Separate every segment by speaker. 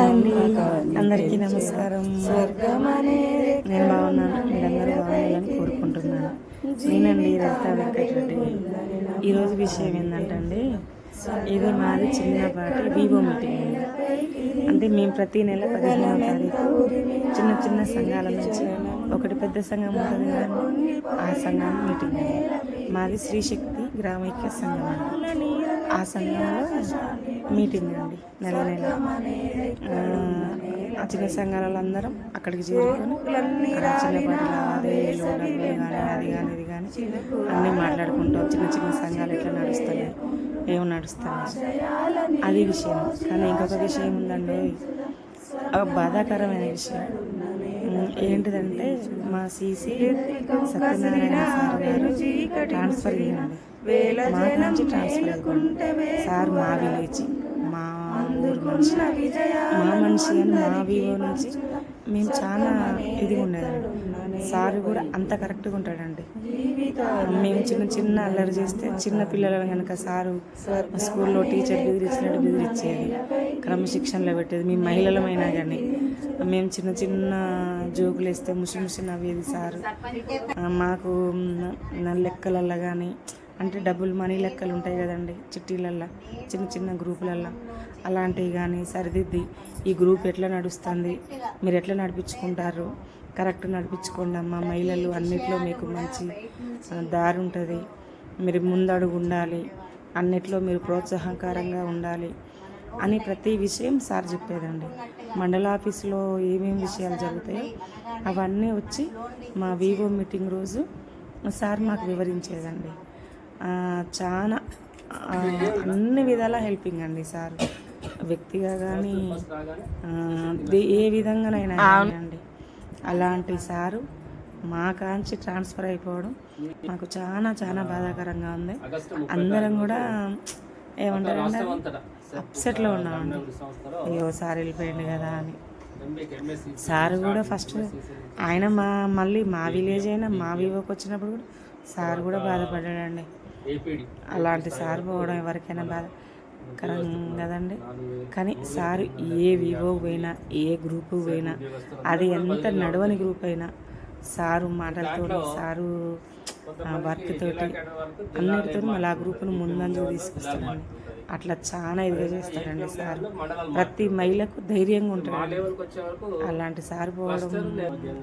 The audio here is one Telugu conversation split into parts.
Speaker 1: అండి అందరికీ నమస్కారం. నేను బాగున్నాను మీరందరూ బాగుండాలని కోరుకుంటున్నాను. నేనండి రజిత వెంకటరెడ్డి. ఈరోజు విషయం ఏంటంటే ఇది మాది చిన్నపాటి వివో మీటింగ్ అంటే మేము ప్రతి నెల పదిహేనవ తారీఖు చిన్న చిన్న సంఘాల నుంచి ఒకటి పెద్ద సంఘం ఉంటుంది కదండి. ఆ సంఘం మీటింగ్ అండి మాది శ్రీశక్తి గ్రామైక్య సంఘం అండి. ఆ సంఘంలో మీటింగ్ అండి నెల నెల. ఆ, చిన్న సంఘాలలో అందరం అక్కడికి చేరుకొని చిన్నపాటి లావాదేవీలు డబ్బులు కానీ అది కానీ ఇది కానీ అన్నీ మాట్లాడుకుంటాం చిన్న చిన్న సంఘాలు ఎట్లా నడుస్తున్నాయి ఏమి నడుస్తున్నాయి. అది విషయం. కానీ ఇంకొక విషయం ఉందండి. ఒక బాధాకరమైన విషయం. ఏంటిదంటే మా సీసీ సత్యనారాయణ సార్ ట్రాన్స్ఫర్ మా నుంచి ట్రాన్స్ఫర్ సార్ మా విలేజ్ మా మనిషి మా మనిషి అని మా వివో నుంచి మేము చాలా ఇది ఉండేదండి. సార్ కూడా అంత కరెక్ట్గా ఉంటాడండి. మేము చిన్న చిన్న అల్లరి చేస్తే చిన్న పిల్లల కనుక సారు స్కూల్లో టీచర్ బెదిరించినట్టు బెదిరించేది క్రమశిక్షణలో పెట్టేది. మేము మహిళలమైనా కానీ మేము చిన్న చిన్న జోకులు వేస్తే ముసి ముసి నవ్వేది సారు. మాకు నా లెక్కలల్లో కానీ అంటే డబ్బులు మనీ లెక్కలు ఉంటాయి కదండి చిట్టీలల్లో చిన్న చిన్న గ్రూపులల్లో. అలాంటివి కానీ సరిదిద్ది. ఈ గ్రూప్ ఎట్లా నడుస్తుంది? మీరు ఎట్లా నడిపించుకుంటారు? కరెక్ట్ నడిపించుకోండి అమ్మ. మహిళలు అన్నిట్లో మీకు మంచి దారి ఉంటుంది. మీరు ముందడుగు ఉండాలి. అన్నిట్లో మీరు ప్రోత్సాహకరంగా ఉండాలి. అని ప్రతి విషయం సార్ చెప్పేదండి. మండల ఆఫీసులో ఏమేమి విషయాలు జరుగుతాయో అవన్నీ వచ్చి మా వివో మీటింగ్ రోజు సార్ మాకు వివరించేదండి. ఆ, చాలా అన్ని విధాల హెల్పింగ్ అండి సార్. వ్యక్తిగా కానీ ఏ విధంగానైనా అండి. అలాంటి సారు మా కాంచి ట్రాన్స్ఫర్ అయిపోవడం మాకు చాలా చాలా బాధాకరంగా ఉంది. అందరం కూడా ఏమంటారంటే అప్సెట్లో ఉన్నామండి అయ్యో సార్ వెళ్ళిపోయింది కదా అని. సార్ కూడా ఫస్ట్ ఆయన మా మళ్ళీ మా విలేజ్ అయినా మా వివోకి వచ్చినప్పుడు కూడా సార్ కూడా బాధపడ్డాడండి. అలాంటి సార్ పోవడం ఎవరికైనా బాధ కదండి. కానీ సార్ ఏ వివో పోయినా ఏ గ్రూపు పోయినా అది ఎంత నడవని గ్రూప్ అయినా సారు మాటలతో సారు వర్క్ తోటి అన్నిటితో మళ్ళీ ఆ గ్రూప్ను ముందంజు తీసుకొస్తాడండి అట్లా చాలా ఇదిగా చేస్తాడండి సార్. ప్రతి మహిళకు ధైర్యంగా ఉంటాడు అలాంటి సార్ పోవడం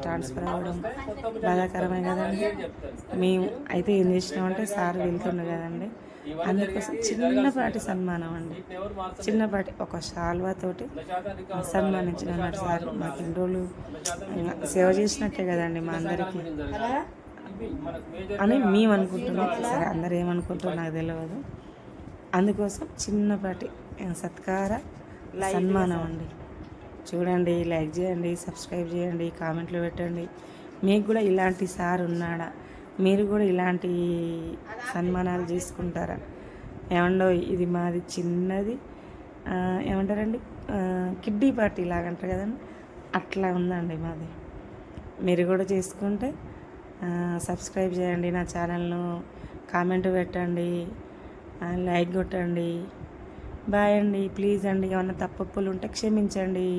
Speaker 1: ట్రాన్స్ఫర్ అవ్వడం బాధాకరమే కదండి. మేము అయితే ఏం చేసినామంటే సార్ వెళ్తుండే కదండి. అందుకోసం చిన్నపాటి సన్మానం అండి. చిన్నపాటి ఒక శాల్వా తోటి సన్మానించిన సార్. మాకు ఎన్ని రోజులు సేవ చేసినట్టే కదండి మా అందరికీ. అని మేము అనుకుంటున్నాం. సరే అందరు ఏమనుకుంటారో నాకు తెలియదు అందుకోసం చిన్నపాటి సత్కార సన్మానం అండి. చూడండి లైక్ చేయండి సబ్స్క్రైబ్ చేయండి కామెంట్లు పెట్టండి. మీకు కూడా ఇలాంటి సార్ ఉన్నాడా? మీరు కూడా ఇలాంటి సన్మానాలు చేసుకుంటారా? ఏమండో ఇది మాది చిన్నది. ఏమంటారండి? కిడ్డీ పార్టీ లాగా అంటారు కదండి? అట్లా ఉందండి మాది. మీరు కూడా చేసుకుంటే సబ్స్క్రైబ్ చేయండి నా ఛానల్ను కామెంట్ పెట్టండి లైక్ కొట్టండి. బాయ్ అండి ప్లీజ్ అండి ఏమన్నా తప్పులు ఉంటే క్షమించండి.